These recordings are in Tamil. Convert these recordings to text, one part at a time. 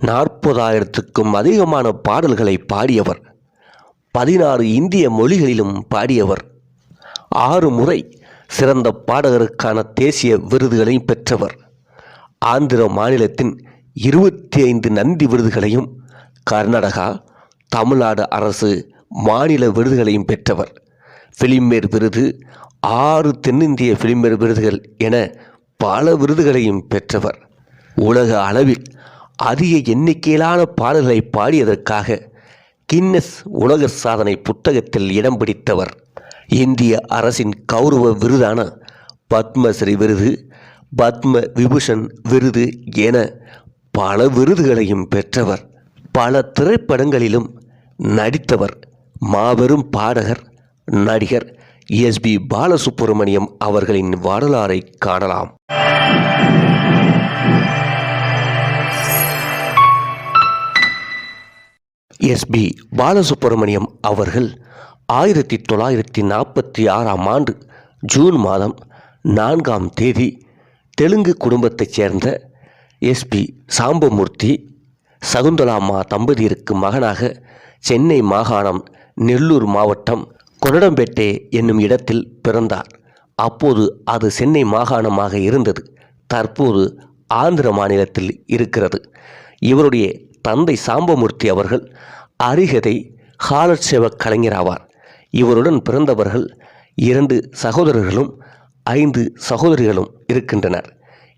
நாற்பதாயிரத்துக்கும் அதிகமான பாடல்களை பாடியவர். பதினாறு இந்திய மொழிகளிலும் பாடியவர். ஆறு முறை சிறந்த பாடகருக்கான தேசிய விருதுகளையும் பெற்றவர். ஆந்திர மாநிலத்தின் இருபத்தி ஐந்து நந்தி விருதுகளையும் கர்நாடகா தமிழ்நாடு அரசு மாநில விருதுகளையும் பெற்றவர். ஃபிலிம்பேர் விருது ஆறு தென்னிந்திய ஃபிலிம்பேர் விருதுகள் என பல விருதுகளையும் பெற்றவர். உலக அளவில் அதிக எண்ணிக்கையிலான பாடல்களை பாடியதற்காக கின்னஸ் உலக சாதனை புத்தகத்தில் இடம் பிடித்தவர். இந்திய அரசின் கௌரவ விருதான பத்மஸ்ரீ விருது பத்ம விபூஷன் விருது என பல விருதுகளையும் பெற்றவர். பல திரைப்படங்களிலும் நடித்தவர். மாபெரும் பாடகர் நடிகர் எஸ்பி பாலசுப்ரமணியம் அவர்களின் வரலாறை காணலாம். எஸ்பி பாலசுப்ரமணியம் அவர்கள் ஆயிரத்தி தொள்ளாயிரத்தி நாற்பத்தி ஆறாம் ஆண்டு ஜூன் மாதம் நான்காம் தேதி தெலுங்கு குடும்பத்தைச் சேர்ந்த எஸ்பி சாம்பமூர்த்தி சகுந்தலாம்மா தம்பதியருக்கு மகனாக சென்னை மாகாணம் நெல்லூர் மாவட்டம் கொனடம்பேட்டை என்னும் இடத்தில் பிறந்தார். அப்போது அது சென்னை மாகாணமாக இருந்தது. தற்போது ஆந்திர மாநிலத்தில் இருக்கிறது. இவருடைய தந்தை சாம்பமூர்த்தி அவர்கள் அரிகதை ஹாலட்சேவ கலைஞர் ஆவார். இவருடன் பிறந்தவர்கள் இரண்டு சகோதரர்களும் ஐந்து சகோதரிகளும் இருக்கின்றனர்.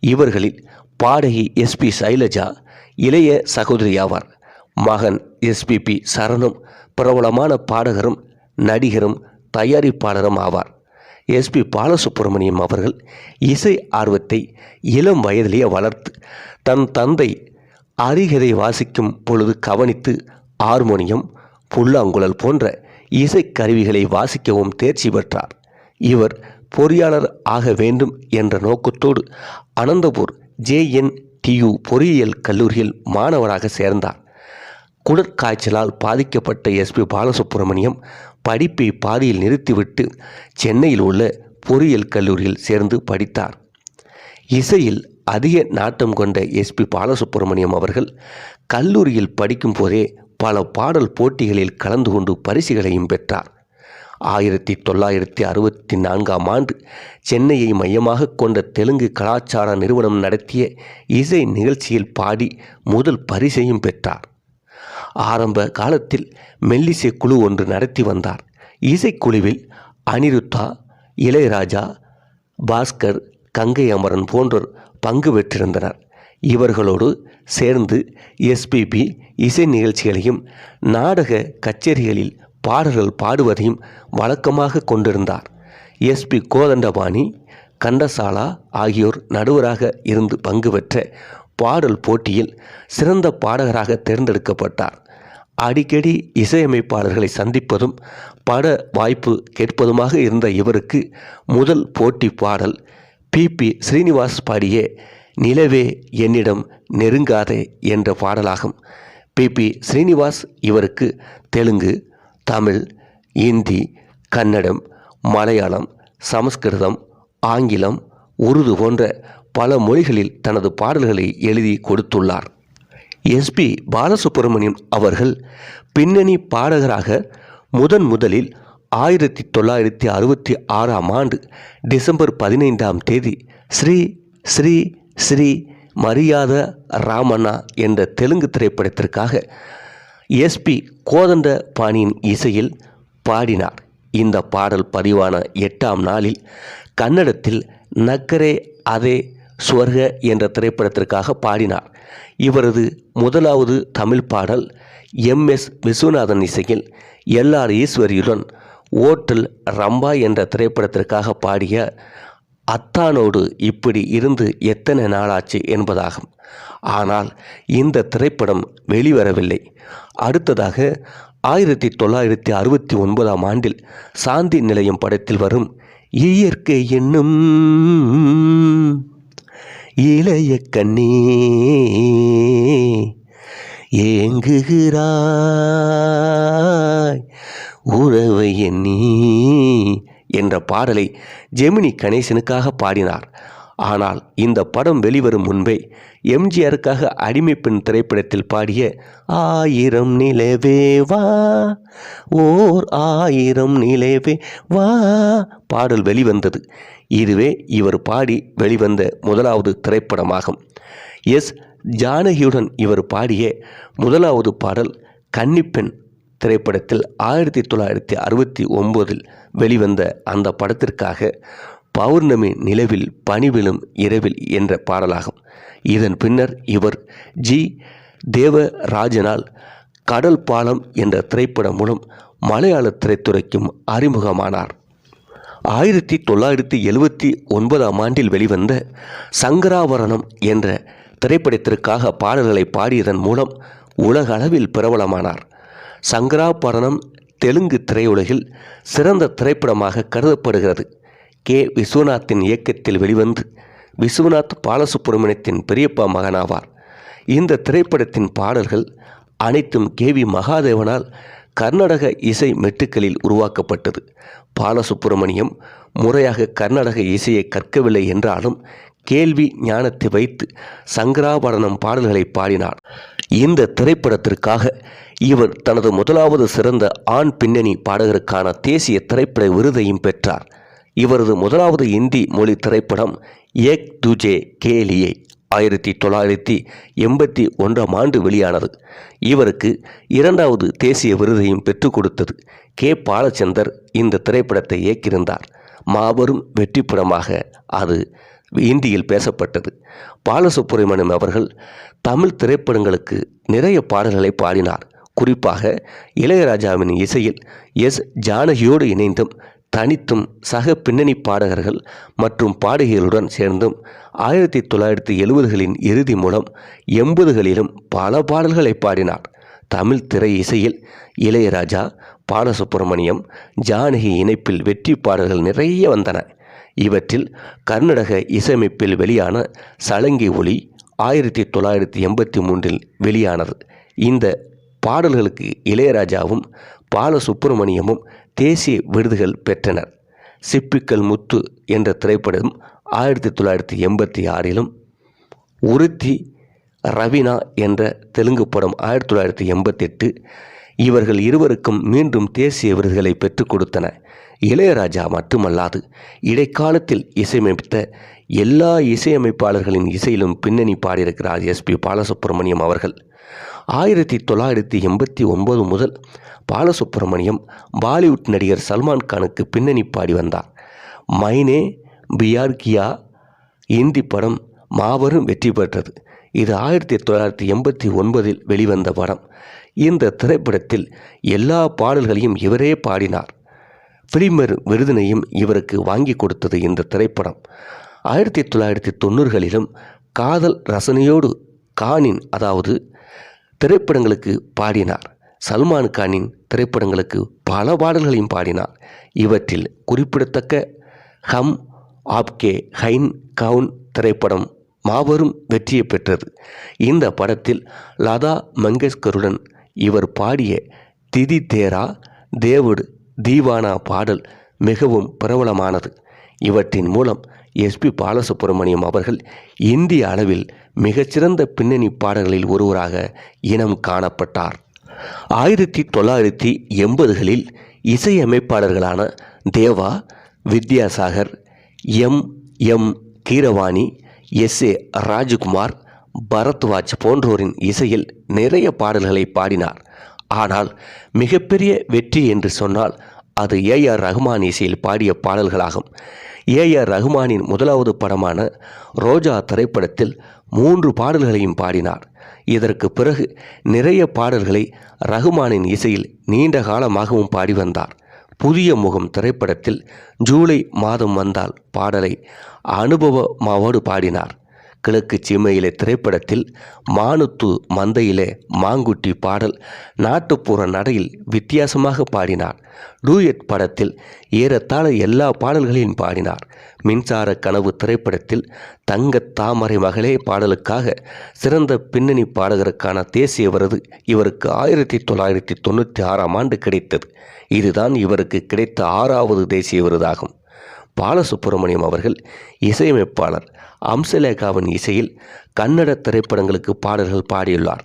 இவர்களில் பாடகி எஸ்பி சைலஜா இளைய சகோதரி ஆவார். மகன் எஸ்பிபி சரணம் பிரபலமான பாடகரும் நடிகரும் தயாரிப்பாளரும் ஆவார். எஸ்பி பாலசுப்ரமணியம் அவர்கள் இசை ஆர்வத்தை இளம் வயதிலேயே வளர்த்து தன் தந்தை அரிகதை வாசிக்கும் பொழுது கவனித்து ஹார்மோனியம் புல்லாங்குழல் போன்ற இசைக்கருவிகளை வாசிக்கவும் தேர்ச்சி பெற்றார். இவர் பொறியாளர் ஆக வேண்டும் என்ற நோக்கத்தோடு அனந்தபூர் ஜேஎன் டியு பொறியியல் கல்லூரியில் மாணவராக சேர்ந்தார். குடற்காய்ச்சலால் பாதிக்கப்பட்ட எஸ்பி பாலசுப்ரமணியம் படிப்பை பாதியில் நிறுத்திவிட்டு சென்னையில் உள்ள பொறியியல் கல்லூரியில் சேர்ந்து படித்தார். இசையில் அதிக நாட்டம் கொண்ட எஸ்பி பாலசுப்ரமணியம் அவர்கள் கல்லூரியில் படிக்கும் போதே பல பாடல் போட்டிகளில் கலந்து கொண்டு பரிசுகளையும் பெற்றார். ஆயிரத்தி தொள்ளாயிரத்தி அறுபத்தி நான்காம் ஆண்டு சென்னையை மையமாக கொண்ட தெலுங்கு கலாச்சார நிறுவனம் நடத்திய இசை நிகழ்ச்சியில் பாடி முதல் பரிசையும் பெற்றார். ஆரம்ப காலத்தில் மெல்லிசை குழு ஒன்று நடத்தி வந்தார். இசைக்குழுவில் அனிருத்தா இளையராஜா பாஸ்கர் கங்கை அமரன் போன்றோர் பங்கு பெற்றிருந்தனர். இவர்களோடு சேர்ந்து எஸ்பிபி இசை நிகழ்ச்சிகளையும் நாடக கச்சேரிகளில் பாடல்கள் பாடுவதையும் வழக்கமாக கொண்டிருந்தார். எஸ்பி கோதண்டபாணி கண்டசாலா ஆகியோர் நடுவராக இருந்து பங்கு பெற்ற பாடல் போட்டியில் சிறந்த பாடகராக தேர்ந்தெடுக்கப்பட்டார். அடிக்கடி இசையமைப்பாளர்களை சந்திப்பதும் பட வாய்ப்பு கேட்பதுமாக இருந்த இவருக்கு முதல் போட்டி பாடல் பிபி ஸ்ரீனிவாஸ் பாடிய நிலவே என்னிடம் நெருங்காதே என்ற பாடலாகும். பிபி ஸ்ரீனிவாஸ் இவருக்கு தெலுங்கு தமிழ் இந்தி கன்னடம் மலையாளம் சமஸ்கிருதம் ஆங்கிலம் உருது போன்ற பல மொழிகளில் தனது பாடல்களை எழுதி கொடுத்துள்ளார். எஸ்பி பாலசுப்ரமணியம் அவர்கள் பின்னணி பாடகராக முதன் முதலில் ஆயிரத்தி தொள்ளாயிரத்தி அறுபத்தி ஆறாம் ஆண்டு டிசம்பர் பதினைந்தாம் தேதி ஸ்ரீ ஸ்ரீ ஸ்ரீ மரியாத ராமண்ணா என்ற தெலுங்கு திரைப்படத்திற்காக எஸ்பி கோதண்ட பாணியின் இசையில் பாடினார். இந்த பாடல் பதிவான எட்டாம் நாளில் கன்னடத்தில் நக்கரே அதே ஸ்வர்க என்ற திரைப்படத்திற்காக பாடினார். இவரது முதலாவது தமிழ் பாடல் எம் எஸ் விஸ்வநாதன் இசையில் எல்ஆர் ஈஸ்வரியுடன் ஓட்டல் ரம்பா என்ற திரைப்படத்திற்காக பாடிய அத்தானோடு இப்படி இருந்து எத்தனை நாளாச்சு என்பதாகும். ஆனால் இந்த திரைப்படம் வெளிவரவில்லை. அடுத்ததாக ஆயிரத்தி தொள்ளாயிரத்தி அறுபத்தி ஒன்பதாம் ஆண்டில் சாந்தி நிலையம் படத்தில் வரும் இயற்கை என்னும் இளைய கண்ணே ஏங்குகிறாய். உறவை எண்ணி என்ற பாடலை ஜெமினி கணேசனுக்காக பாடினார். ஆனால் இந்த படம் வெளிவரும் முன்பே எம்ஜிஆருக்காக அடிமை பெண் திரைப்படத்தில் பாடிய ஆயிரம் நிலவே வா ஓர் ஆயிரம் நிலவே வா பாடல் வெளிவந்தது. இதுவே இவர் பாடி வெளிவந்த முதலாவது திரைப்படமாகும். எஸ். ஜானகியுடன் இவர் பாடிய முதலாவது பாடல் கன்னிப்பெண் திரைப்படத்தில் ஆயிரத்தி தொள்ளாயிரத்தி அறுபத்தி ஒம்போதில் வெளிவந்த அந்த படத்திற்காக பௌர்ணமி நிலவில் பணிவிலும் இரவில் என்ற பாடலாகும். இதன் பின்னர் இவர் ஜி. தேவராஜனால் கடல் பாலம் என்ற திரைப்படம் மூலம் மலையாள திரைத்துறைக்கும் அறிமுகமானார். ஆயிரத்தி தொள்ளாயிரத்தி எழுவத்தி ஒன்பதாம் ஆண்டில் வெளிவந்த சங்கராவரணம் என்ற திரைப்படத்திற்காக பாடல்களை பாடியதன் மூலம் உலக அளவில் பிரபலமானார். சங்கராபரணம் தெலுங்கு திரையுலகில் சிறந்த திரைப்படமாக கருதப்படுகிறது. கே. விஸ்வநாத்தின் இயக்கத்தில் வெளிவந்து விஸ்வநாத் பாலசுப்ரமணியத்தின் பெரியப்பா மகனாவார். இந்த திரைப்படத்தின் பாடல்கள் அனைத்தும் கே. வி. மகாதேவனால் கர்நாடக இசை மெட்டுக்களில் உருவாக்கப்பட்டது. பாலசுப்பிரமணியம் முறையாக கர்நாடக இசையை கற்கவில்லை என்றாலும் கேள்வி ஞானத்தை வைத்து சங்கராபரணம் பாடல்களை பாடினார். இந்த திரைப்படத்திற்காக இவர் தனது முதலாவது சிறந்த ஆண் பின்னணி பாடகருக்கான தேசிய திரைப்பட விருதையும் பெற்றார். இவரது முதலாவது இந்தி மொழி திரைப்படம் ஏக் துஜே கேலியே ஆயிரத்தி தொள்ளாயிரத்தி எண்பத்தி ஒன்றாம் ஆண்டு வெளியானது. இவருக்கு இரண்டாவது தேசிய விருதையும் பெற்றுக் கொடுத்தது. கே. பாலச்சந்தர் இந்த திரைப்படத்தை இயக்கியிருந்தார். மாபெரும் வெற்றி படமாக அது இந்தியில் பேசப்பட்டது. பாலசுப்ரமணியம் அவர்கள் தமிழ் திரைப்படங்களுக்கு நிறைய பாடல்களை பாடினார். குறிப்பாக இளையராஜாவின் இசையில் எஸ். ஜானகியோடு இணைந்தும் தனித்தும் சக பின்னணி பாடகர்கள் மற்றும் பாடகிகளுடன் சேர்ந்தும் ஆயிரத்தி தொள்ளாயிரத்தி எழுபதுகளின் இறுதி மூலம் எண்பதுகளிலும் பல பாடல்களை பாடினார். தமிழ் திரை இசையில் இளையராஜா பாலசுப்ரமணியம் ஜானகி இணைப்பில் வெற்றி பாடல்கள் நிறைய வந்தன. இவற்றில் கர்நாடக இசையமைப்பில் வெளியான சலங்கி ஒளி ஆயிரத்தி தொள்ளாயிரத்தி எண்பத்தி மூன்றில் வெளியானது. இந்த பாடல்களுக்கு இளையராஜாவும் பாலசுப்பிரமணியமும் தேசிய விருதுகள் பெற்றனர். சிப்பிக்கல் முத்து என்ற திரைப்படம் ஆயிரத்தி தொள்ளாயிரத்தி எண்பத்தி ஆறிலும் உருத்தி ரவினா என்ற தெலுங்கு படம் ஆயிரத்தி தொள்ளாயிரத்தி எண்பத்தெட்டு இவர்கள் இருவருக்கும் மீண்டும் தேசிய விருதுகளை பெற்றுக் கொடுத்தன. இளையராஜா மட்டுமல்லாது இடைக்காலத்தில் இசையமைத்த எல்லா இசையமைப்பாளர்களின் இசையிலும் பின்னணி பாடியிருக்கிறார் எஸ்பி பாலசுப்ரமணியம் அவர்கள். ஆயிரத்தி தொள்ளாயிரத்தி எண்பத்தி ஒன்பது முதல் பாலசுப்ரமணியம் பாலிவுட் நடிகர் சல்மான் கானுக்கு பின்னணி பாடி வந்தார். மைனே பியார் கியா இந்தி படம் மாபெரும் வெற்றி பெற்றது. இது ஆயிரத்தி தொள்ளாயிரத்தி எண்பத்தி ஒன்பதில் வெளிவந்த படம். இந்த திரைப்படத்தில் எல்லா பாடல்களையும் இவரே பாடினார். பிலிமர் விருதினையும் இவருக்கு வாங்கி கொடுத்தது இந்த திரைப்படம். ஆயிரத்தி தொள்ளாயிரத்தி தொண்ணூறுகளிலும் காதல் ரசனையோடு கானின் அதாவது திரைப்படங்களுக்கு பாடினார். சல்மான் கானின் திரைப்படங்களுக்கு பல பாடல்களையும் பாடினார். இவற்றில் குறிப்பிடத்தக்க ஹம் ஆப்கே ஹைன் கவுன் திரைப்படம் மாபெரும் வெற்றியை பெற்றது. இந்த படத்தில் லதா மங்கேஷ்கருடன் இவர் பாடிய திதி தேரா தேவுடு தீவானா பாடல் மிகவும் பிரபலமானது. இவற்றின் மூலம் எஸ்பி பாலசுப்ரமணியம் அவர்கள் இந்திய அளவில் மிகச்சிறந்த பின்னணி பாடல்களில் ஒருவராக இனம் காணப்பட்டார். ஆயிரத்தி தொள்ளாயிரத்தி எண்பதுகளில் இசையமைப்பாளர்களான Deva Vidyasagar M M Keeravani S A Rajkumar Bharadwaj போன்றோரின் இசையில் நிறைய பாடல்களை பாடினார். ஆனால் மிகப்பெரிய வெற்றி என்று சொன்னால் அது ஏஆர் ரஹ்மான் இசையில் பாடிய பாடல்களாகும். ஏஆர் ரஹ்மானின் முதலாவது படமான ரோஜா திரைப்படத்தில் மூன்று பாடல்களையும் பாடினார். இதற்கு பிறகு நிறைய பாடல்களை ரஹ்மானின் இசையில் நீண்ட காலமாகவும் பாடி வந்தார். புதிய முகம் திரைப்படத்தில் ஜூலை மாதம் வந்தால் பாடலை அனுபவமாவோடு பாடினார். கிழக்கு சீமையிலே திரைப்படத்தில் மானுத்து மந்தையிலே மாங்குட்டி பாடல் நாட்டுப்புற நடையில் வித்தியாசமாக பாடினார். டூயட் படத்தில் ஏறத்தாழ எல்லா பாடல்களையும் பாடினார். மின்சார கனவு திரைப்படத்தில் தங்க தாமரை மகளே பாடலுக்காக சிறந்த பின்னணி பாடகருக்கான தேசிய விருது இவருக்கு ஆயிரத்தி தொள்ளாயிரத்தி தொண்ணூற்றி ஆறாம் ஆண்டு கிடைத்தது. இதுதான் இவருக்கு கிடைத்த ஆறாவது தேசிய விருதாகும் பாலசுப்பிரமணியம் அவர்கள் இசையமைப்பாளர். அம்சலேகாவின் இசையில் கன்னட திரைப்படங்களுக்கு பாடல்கள் பாடியுள்ளார்.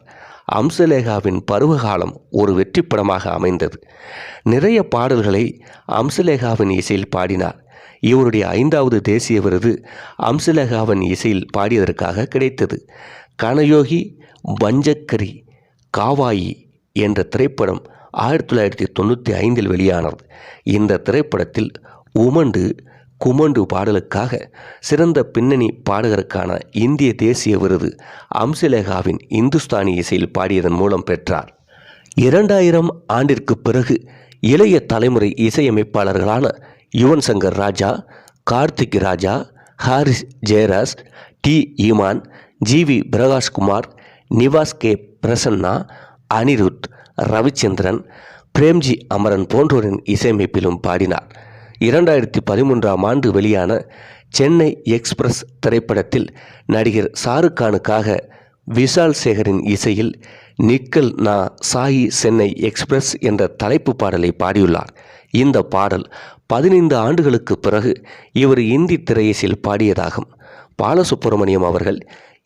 அம்சலேகாவின் பருவகாலம் ஒரு வெற்றி படமாக அமைந்தது. நிறைய பாடல்களை அம்சலேகாவின் இசையில் பாடினார். இவருடைய ஐந்தாவது தேசிய விருது அம்சலேகாவின் இசையில் பாடியதற்காக கிடைத்தது. கனயோகி பஞ்சக்கரி காவாயி என்ற திரைப்படம் ஆயிரத்தி தொள்ளாயிரத்தி தொண்ணூற்றி ஐந்தில் வெளியானது. இந்த திரைப்படத்தில் உமண்டு குமண்டு பாடலுக்காக சிறந்த பின்னணி பாடகருக்கான இந்திய தேசிய விருது அம்சலேகாவின் இந்துஸ்தானி இசையில் பாடியதன் மூலம் பெற்றார். இரண்டாயிரம் ஆண்டிற்கு பிறகு இளைய தலைமுறை இசையமைப்பாளர்களான Yuvan Shankar Raja Karthik Raja Harris Jayaraj D. Imman G. V. Prakashkumar Nivas K. Prasanna Anirudh Ravichander Premgi Amaren போன்றோரின் இசையமைப்பிலும் பாடினார். இரண்டாயிரத்தி பதிமூன்றாம் ஆண்டு வெளியான சென்னை எக்ஸ்பிரஸ் திரைப்படத்தில் நடிகர் ஷாருக்கானுக்காக விஷால் சேகரின் இசையில் நிக்கல் நா சாயி சென்னை எக்ஸ்பிரஸ் என்ற தலைப்பு பாடலை பாடியுள்ளார். இந்த பாடல் பதினைந்து ஆண்டுகளுக்கு பிறகு இவர் இந்தி திரையிசையில் பாடியதாகும். பாலசுப்ரமணியம் அவர்கள்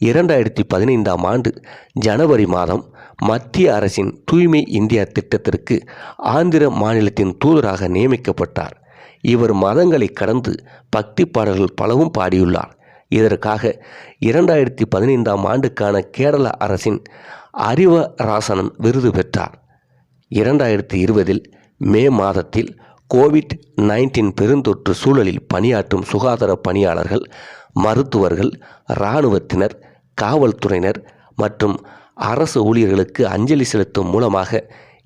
இரண்டாயிரத்தி பதினைந்தாம் ஆண்டு ஜனவரி மாதம் மத்திய அரசின் தூய்மை இந்தியா திட்டத்திற்கு ஆந்திர மாநிலத்தின் தூதராக நியமிக்கப்பட்டார். இவர் மதங்களை கடந்து பக்தி பாடல்கள் பலவும் பாடியுள்ளார். இதற்காக இரண்டாயிரத்தி பதினைந்தாம் ஆண்டுக்கான கேரள அரசின் அறிவராசனம் விருது பெற்றார். இரண்டாயிரத்தி இருபதில் மே மாதத்தில் கோவிட் நைன்டீன் பெருந்தொற்று சூழலில் பணியாற்றும் சுகாதார பணியாளர்கள் மருத்துவர்கள் இராணுவத்தினர் காவல்துறையினர் மற்றும் அரசு ஊழியர்களுக்கு அஞ்சலி செலுத்தும் மூலமாக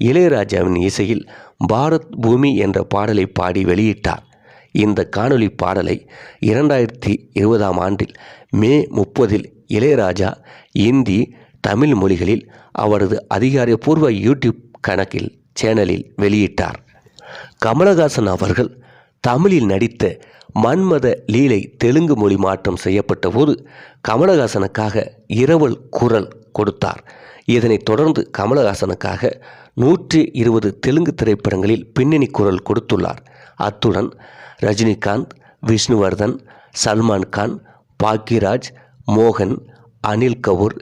இளையராஜாவின் இசையில் பாரத் பூமி என்ற பாடலை பாடி வெளியிட்டார். இந்த காணொளி பாடலை இரண்டாயிரத்தி இருபதாம் ஆண்டில் மே முப்பதில் இளையராஜா இந்தி தமிழ் மொழிகளில் அவரது அதிகாரப்பூர்வ யூடியூப் கணக்கில் சேனலில் வெளியிட்டார். கமலஹாசன் அவர்கள் தமிழில் நடித்த மன்மத லீலை தெலுங்கு மொழி மாற்றம் செய்யப்பட்ட போது கமலஹாசனுக்காக இரவல் குரல் கொடுத்தார். இதனைத் தொடர்ந்து கமலஹாசனுக்காக நூற்றி இருபது தெலுங்கு திரைப்படங்களில் பின்னணி குரல் கொடுத்துள்ளார். அத்துடன் ரஜினிகாந்த் விஷ்ணுவர்தன் சல்மான் கான் பாக்யராஜ் மோகன் அனில் கபூர்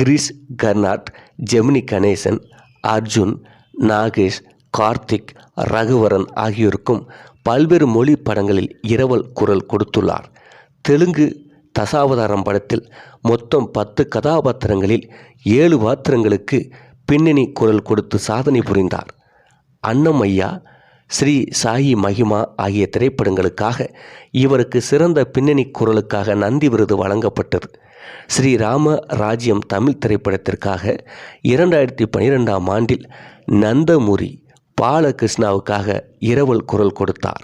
கிரீஷ் கர்னாட் ஜெமினி கணேசன் அர்ஜுன் நாகேஷ் கார்த்திக் ரகுவரன் ஆகியோருக்கும் பல்வேறு மொழி படங்களில் இரவல் குரல் கொடுத்துள்ளார். தெலுங்கு தசாவதாரம் படத்தில் மொத்தம் பத்து கதாபாத்திரங்களில் ஏழு பாத்திரங்களுக்கு பின்னணி குரல் கொடுத்து சாதனை புரிந்தார். அன்னமையா ஸ்ரீ சாயி மகிமா ஆகிய திரைப்படங்களுக்காக இவருக்கு சிறந்த பின்னணி குரலுக்காக நந்தி விருது வழங்கப்பட்டது. ஸ்ரீ ராம ராஜ்யம் தமிழ் திரைப்படத்திற்காக இரண்டாயிரத்தி பனிரெண்டாம் ஆண்டில் நந்தமுரி பாலகிருஷ்ணாவுக்காக இரவல் குரல் கொடுத்தார்.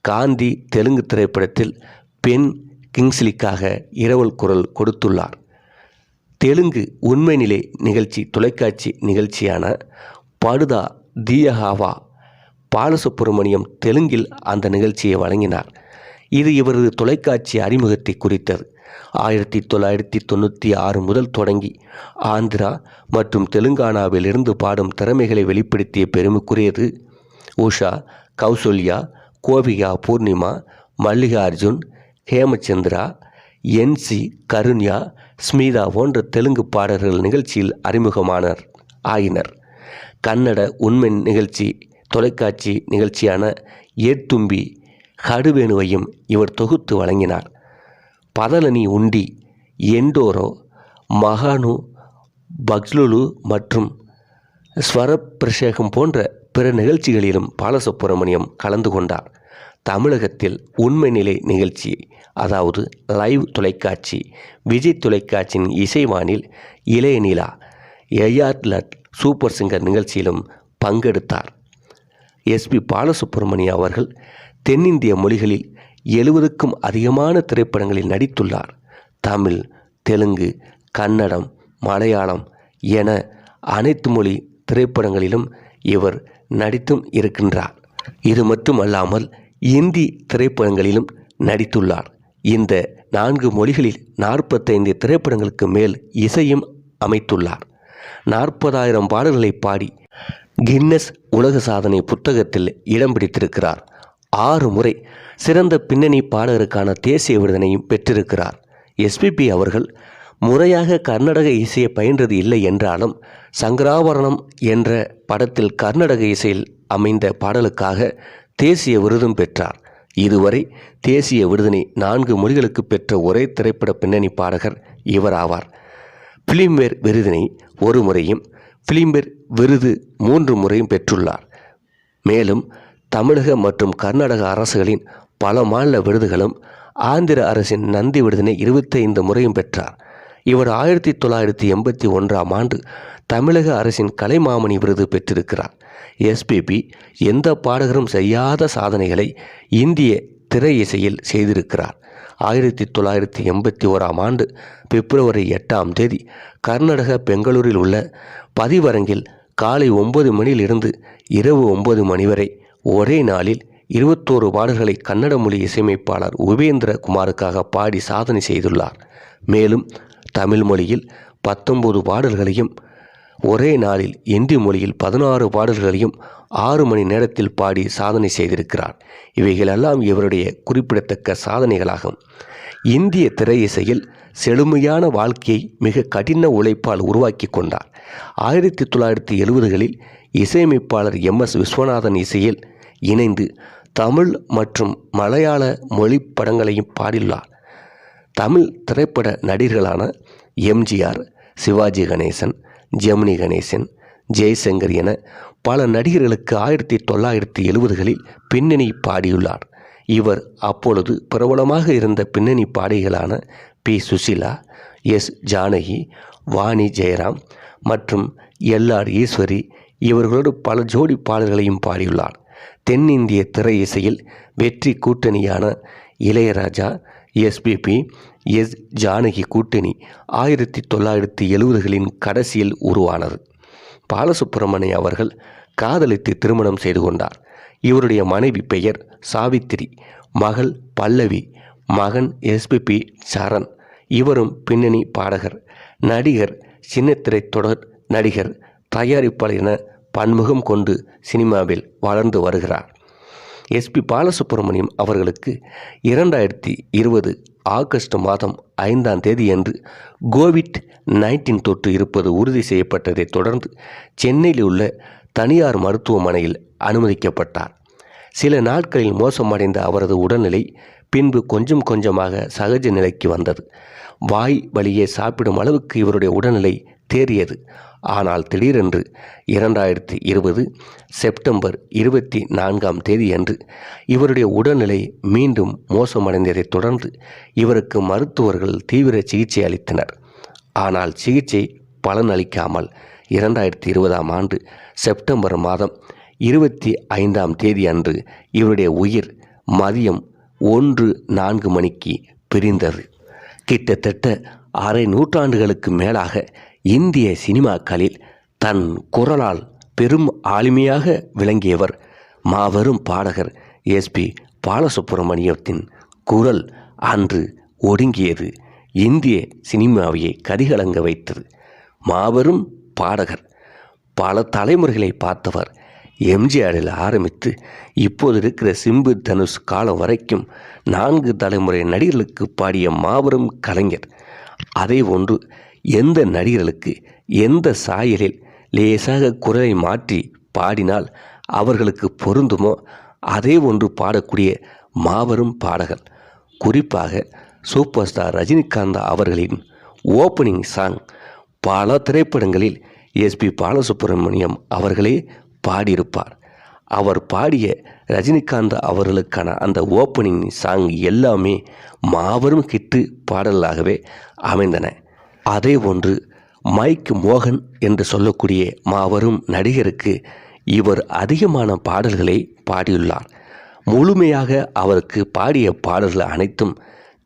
காந்தி தெலுங்கு திரைப்படத்தில் பெண் கிங்ஸ்லிக்காக இரவல் குரல் கொடுத்துள்ளார். தெலுங்கு உண்மை நிலை நிகழ்ச்சி தொலைக்காட்சி நிகழ்ச்சியான படுதா தீயஹாவா பாலசுப்ரமணியம் தெலுங்கில் அந்த நிகழ்ச்சியை வழங்கினார். இது இவரது தொலைக்காட்சி அறிமுகத்தை குறித்தது. ஆயிரத்தி தொள்ளாயிரத்தி தொண்ணூற்றி ஆறு முதல் தொடங்கி ஆந்திரா மற்றும் தெலுங்கானாவிலிருந்து பாடும் திறமைகளை வெளிப்படுத்திய பெருமைக்குரியது உஷா கௌசல்யா கோபிகா பூர்ணிமா மல்லிகார்ஜுன் ஹேமச்சந்திரா என்சி கருண்யா ஸ்மிதா போன்ற தெலுங்கு பாடல்கள் நிகழ்ச்சியில் அறிமுகமானர் ஆயினர். கன்னட உண்மை நிகழ்ச்சி தொலைக்காட்சி நிகழ்ச்சியான ஏத்தும்பி ஹடுவேணுவையும் இவர் தொகுத்து வழங்கினார். பதலனி உண்டி எண்டோரோ மகானு பக்லுலு மற்றும் ஸ்வரப்பிரசேகம் போன்ற பிற நிகழ்ச்சிகளிலும் பாலசுப்ரமணியம் கலந்து கொண்டார். தமிழகத்தில் உண்மை நிலை நிகழ்ச்சி அதாவது லைவ் தொலைக்காட்சி விஜய் தொலைக்காட்சியின் இசைவானில் இளைய நிலா எயாட்லட் சூப்பர் சிங்கர் நிகழ்ச்சியிலும் பங்கெடுத்தார். எஸ்பி பாலசுப்ரமணிய அவர்கள் தென்னிந்திய மொழிகளில் எழுபதுக்கும் அதிகமான திரைப்படங்களில் நடித்துள்ளார். தமிழ் தெலுங்கு கன்னடம் மலையாளம் என அனைத்து மொழி திரைப்படங்களிலும் இவர் நடித்தும் இருக்கின்றார். இது மட்டுமல்லாமல் இந்தி திரைப்படங்களிலும் நடித்துள்ளார். இந்த நான்கு மொழிகளில் நாற்பத்தைந்து திரைப்படங்களுக்கு மேல் இசையும் அமைத்துள்ளார். நாற்பதாயிரம் பாடல்களை பாடி கின்னஸ் உலக சாதனை புத்தகத்தில் இடம் பிடித்திருக்கிறார். ஆறு முறை சிறந்த பின்னணி பாடகருக்கான தேசிய விருதனையும் பெற்றிருக்கிறார். எஸ்பிபி அவர்கள் முறையாக கர்நாடக இசையை பயின்றது இல்லை என்றாலும் சங்கராபரணம் என்ற படத்தில் கர்நாடக இசையில் அமைந்த பாடலுக்காக தேசிய விருதும் பெற்றார். இதுவரை தேசிய விருதினை நான்கு மொழிகளுக்கு பெற்ற ஒரே திரைப்பட பின்னணி பாடகர் இவர் ஆவார். பிலிம்பேர் விருதினை ஒரு முறையும் பிலிம்பேர் விருது மூன்று முறையும் பெற்றுள்ளார். மேலும் தமிழக மற்றும் கர்நாடக அரசுகளின் பல மாநில விருதுகளும் ஆந்திர அரசின் நந்தி விருதினை இருபத்தைந்து முறையும் பெற்றார். இவர் ஆயிரத்தி தொள்ளாயிரத்தி எண்பத்தி ஒன்றாம் ஆண்டு தமிழக அரசின் கலைமாமணி விருது பெற்றிருக்கிறார். எஸ்பிபி எந்த பாடகரும் செய்யாத சாதனைகளை இந்திய திரை இசையில் செய்திருக்கிறார். ஆயிரத்தி தொள்ளாயிரத்தி எண்பத்தி ஓராம் ஆண்டு பிப்ரவரி எட்டாம் தேதி கர்நாடக பெங்களூரில் உள்ள பதிவரங்கில் காலை ஒன்பது மணியிலிருந்து இரவு ஒன்பது மணி வரை ஒரே நாளில் இருபத்தோரு பாடல்களை கன்னட மொழி இசையமைப்பாளர் உபேந்திர குமாருக்காக பாடி சாதனை செய்துள்ளார். மேலும் தமிழ் மொழியில் பத்தொன்பது பாடல்களையும் ஒரே நாளில் இந்தி மொழியில் பதினாறு பாடல்களையும் ஆறு மணி நேரத்தில் பாடி சாதனை செய்திருக்கிறார். இவைகளெல்லாம் இவருடைய குறிப்பிடத்தக்க சாதனைகளாகும். இந்திய திரை இசையில் செழுமையான வாழ்க்கையை மிக கடின உழைப்பால் உருவாக்கி கொண்டார். ஆயிரத்தி தொள்ளாயிரத்தி எழுபதுகளில் இசையமைப்பாளர் எம். எஸ். விஸ்வநாதன் இசையில் இணைந்து தமிழ் மற்றும் மலையாள மொழி படங்களையும் பாடியுள்ளார். தமிழ் திரைப்பட நடிகர்களான எம்ஜிஆர் சிவாஜி கணேசன் ஜெமினி கணேசன் ஜெய்சங்கர் என பல நடிகர்களுக்கு ஆயிரத்தி தொள்ளாயிரத்தி எழுபதுகளில் பின்னணி பாடியுள்ளார். இவர் அப்பொழுது பிரபலமாக இருந்த பின்னணி பாடகிகளான பி. சுசிலா எஸ். ஜானகி வாணி ஜெயராம் மற்றும் எல். ஆர். ஈஸ்வரி இவர்களோடு பல ஜோடி பாடல்களையும் பாடியுள்ளார். தென்னிந்திய திரை இசையில் வெற்றி கூட்டணியான இளையராஜா எஸ்பிபி எஸ் ஜானகி கூட்டணி ஆயிரத்தி தொள்ளாயிரத்தி எழுபதுகளின் கடைசியில் உருவானது. பாலசுப்பிரமணிய அவர்கள் காதலித்து திருமணம் செய்து கொண்டார். இவருடைய மனைவி பெயர் சாவித்திரி மகள் பல்லவி மகன் எஸ்பிபி சரண் இவரும் பின்னணி பாடகர் நடிகர் சின்னத்திரை தொடர் நடிகர் தயாரிப்பாளர் என பன்முகம் கொண்டு சினிமாவில் வளர்ந்து வருகிறார். எஸ்பி பாலசுப்ரமணியம் அவர்களுக்கு இரண்டாயிரத்தி இருபது ஆகஸ்ட் மாதம் ஐந்தாம் தேதியன்று கோவிட் நைன்டீன் தொற்று இருப்பது உறுதி செய்யப்பட்டதைத் தொடர்ந்து சென்னையில் உள்ள தனியார் மருத்துவமனையில் அனுமதிக்கப்பட்டார். சில நாட்களில் மோசமடைந்த அவரது உடல்நிலை பின்பு கொஞ்சம் கொஞ்சமாக சகஜ நிலைக்கு வந்தது. வாய் வழியே சாப்பிடும் அளவுக்கு இவருடைய உடல்நிலை தேறியது. ஆனால் திடீரென்று இரண்டாயிரத்தி இருபது செப்டம்பர் இருபத்தி நான்காம் தேதியன்று இவருடைய உடல்நிலை மீண்டும் மோசமடைந்ததைத் தொடர்ந்து இவருக்கு மருத்துவர்கள் தீவிர சிகிச்சை அளித்தனர். ஆனால் சிகிச்சை பலனளிக்காமல் இரண்டாயிரத்தி இருபதாம் ஆண்டு செப்டம்பர் மாதம் இருபத்தி ஐந்தாம் தேதி அன்று இவருடைய உயிர் மதியம் ஒன்று நான்கு மணிக்கு பிரிந்தது. கிட்டத்தட்ட அரை நூற்றாண்டுகளுக்கு மேலாக இந்திய சினிமாக்களில் தன் குரலால் பெரும் ஆளுமையாக விளங்கியவர் மாபெரும் பாடகர் எஸ்பி பாலசுப்ரமணியத்தின் குரல் அன்று ஒடுங்கியது. இந்திய சினிமாவையை கதிகலங்க வைத்தது. மாபெரும் பாடகர். பல தலைமுறைகளை பார்த்தவர் எம்ஜிஆரில் ஆரம்பித்து இப்போது இருக்கிற சிம்பு தனுஷ் காலம் வரைக்கும் நான்கு தலைமுறை நடிகர்களுக்கு பாடிய மாபெரும் கலைஞர். அதே ஒன்று எந்த நடிகர்களுக்கு எந்த சாயலில் லேசாக குரலை மாற்றி பாடினால் அவர்களுக்கு பொருந்துமோ அதே ஒன்று பாடக்கூடிய மாபெரும் பாடகர் குறிப்பாக சூப்பர் ஸ்டார் ரஜினிகாந்த் அவர்களின் ஓப்பனிங் சாங் பல திரைப்படங்களில் எஸ்பி பாலசுப்ரமணியம் அவர்களே பாடியிருப்பார். அவர் பாடிய ரஜினிகாந்த் அவர்களுக்கான அந்த ஓப்பனிங் சாங் எல்லாமே மாபெரும் ஹிட்டு பாடலாகவே அமைந்தன. அதே ஒன்று மைக் மோகன் என்று சொல்லக்கூடிய மாபெரும் நடிகருக்கு இவர் அதிகமான பாடல்களை பாடியுள்ளார். முழுமையாக அவருக்கு பாடிய பாடல்கள் அனைத்தும்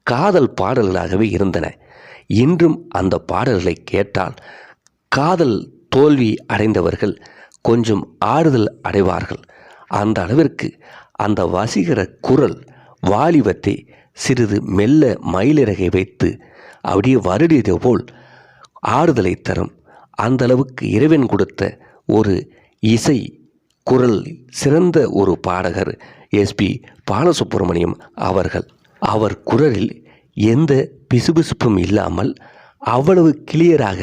காதல் பாடல்களாகவே இருந்தன. இன்றும் அந்த பாடல்களை கேட்டால் காதல் தோல்வி அடைந்தவர்கள் கொஞ்சம் ஆறுதல் அடைவார்கள். அந்த அளவிற்கு அந்த வசீகர குரல் வாலிபத்தை சிறிது மெல்ல மயிலிறகை வைத்து அப்படியே வருடியது போல் ஆறுதலை தரும். அந்த அளவுக்கு இறைவன் கொடுத்த ஒரு இசை குரல் சிறந்த ஒரு பாடகர் எஸ்பி பாலசுப்ரமணியம் அவர்கள். அவர் குரலில் எந்த பிசுபிசுப்பும் இல்லாமல் அவ்வளவு கிளியராக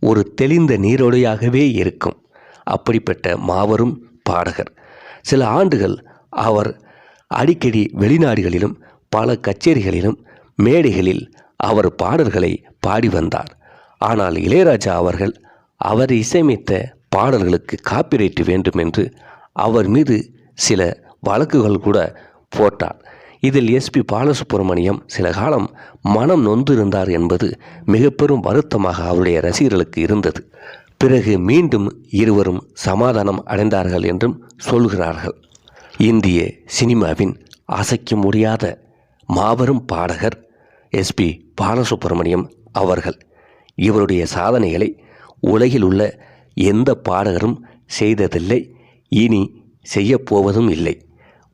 ஒரு தெளிந்த நீரோடையாகவே இருக்கும். அப்படிப்பட்ட மாபெரும் பாடகர். சில ஆண்டுகள் அவர் அடிக்கடி வெளிநாடுகளிலும் பல கச்சேரிகளிலும் மேடைகளில் அவர் பாடல்களை பாடி வந்தார். ஆனால் இளையராஜா அவர்கள் அவர் இசையமைத்த பாடல்களுக்கு காப்பிரைட் வேண்டும் என்று அவர் மீது சில வழக்குகள் கூட போட்டார். இதில் எஸ்பி பாலசுப்ரமணியம் சில காலம் மனம் நொந்திருந்தார் என்பது மிக பெரும் வருத்தமாக அவருடைய ரசிகர்களுக்கு இருந்தது. பிறகு மீண்டும் இருவரும் சமாதானம் அடைந்தார்கள் என்றும் சொல்கிறார்கள். இந்திய சினிமாவின் அசைக்க முடியாத மாபெரும் பாடகர் எஸ்பி பாலசுப்ரமணியம் அவர்கள். இவருடைய சாதனைகளை உலகில் உள்ள எந்த பாடகரும் செய்ததில்லை. இனி செய்யப்போவதும் இல்லை.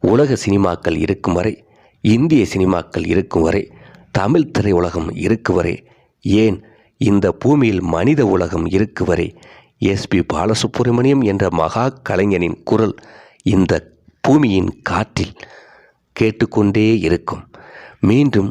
உலக சினிமாக்கள் இருக்கும் வரை இந்திய சினிமாக்கள் இருக்கும் வரை தமிழ் திரையுலகம் இருக்கும் வரை ஏன் இந்த பூமியில் மனித உலகம் இருக்கும் வரை எஸ்பி பாலசுப்ரமணியம் என்ற மகா கலைஞனின் குரல் இந்த பூமியின் காற்றில் கேட்டுக்கொண்டே இருக்கும். மீண்டும்